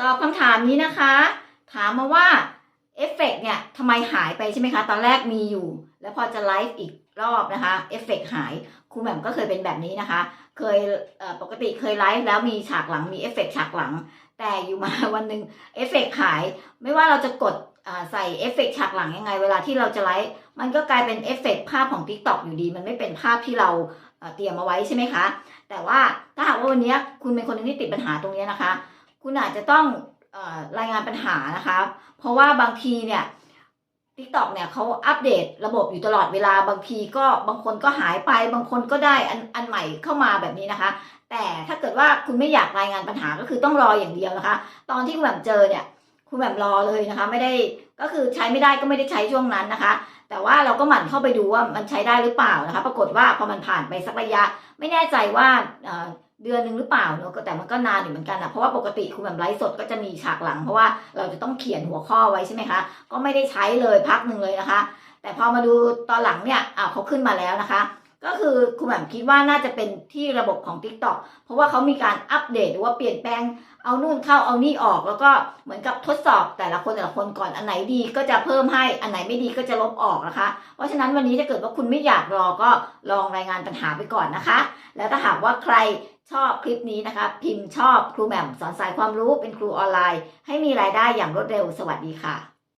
ตอบคำถามนี้นะคะ ถามมาว่าเอฟเฟกต์เนี่ยทำไมหายไปใช่ไหมคะ ตอนแรกมีอยู่ แล้วพอจะไลฟ์อีกรอบนะคะเอฟเฟกต์หายครูแหม่มก็เคยเป็นแบบนี้นะคะ เคยปกติเคยไลฟ์แล้วมีฉากหลังมีเอฟเฟกต์ฉากหลัง แต่อยู่มาวันหนึ่งเอฟเฟกต์หาย ไม่ว่าเราจะกดใส่เอฟเฟกต์ฉากหลังยังไง เวลาที่เราจะไลฟ์มันก็กลายเป็นเอฟเฟกต์ภาพของ Tik t o อกอยู่ดี มันไม่เป็นภาพที่เราเตรียมเอาไว้ใช่ไหมคะ แต่ว่าถ้าหากว่าวันนี้คุณเป็นคนหนึงที่ติดปัญหาตรงนี้นะคะ คุณอาจจะต้องออรายงานปัญหานะคะ เพราะว่าบางทีเนี่ย t ิ k t o k เนี่ยเขาอัปเดตระบบอยู่ตลอดเวลาบางทีก็บางคนก็หายไป บางคนก็ได้อันอันใหม่เข้ามาแบบนี้นะคะ แต่ถ้าเกิดว่าคุณไม่อยากรายงานปัญหาก็คือต้องรออย่างเดียวนะคะ ตอนที่คุณแบบเจอเนี่ย คุณแบบรอเลยนะคะ ไม่ได้ก็คือใช้ไม่ได้ก็ไม่ได้ใช้ช่วงนั้นนะคะ แต่ว่าเราก็หมั่นเข้าไปดูว่ามันใช้ได้หรือเปล่านะคะ ปรากฏว่าพอมันผ่านไปสักระยะ ไม่แน่ใจว่า เดือนหนึ่งหรือเปล่าเนอะก็แต่มันก็นานอยู่เหมือนกันนะเพราะว่าปกติคุณแบบไลฟ์สดก็จะมีฉากหลัง เพราะว่าเราจะต้องเขียนหัวข้อไว้ใช่ไหมคะ ก็ไม่ได้ใช้เลยพักหนึ่งเลยนะคะ แต่พอมาดูตอนหลังเนี่ยอ่าเขาขึ้นมาแล้วนะคะ ก็คือคุณแบบคิดว่าน่าจะเป็นที่ระบบของ Tik t o อกเพราะว่าเขามีการอัปเดตหรือว่าเปลี่ยนแปลงเอานู่นเข้าเอานี่ออก แล้วก็เหมือนกับทดสอบแต่ละคนแต่ละคนก่อนอันไหนดีก็จะเพิ่มให้อันไหนไม่ดีก็จะลบออกนะคะ เพราะฉะนั้นวันนี้ถ้าเกิดว่าคุณไม่อยากรอก็ลองรายงานปัญหาไปก่อนนะคะ แล้วถ้าหากว่าใครชอบคลิปนี้นะคะ พิมพ์ชอบครูแหม่มสอนสายความรู้เป็นครูออนไลน์ ให้มีรายได้อย่างรวดเร็วสวัสดีค่ะ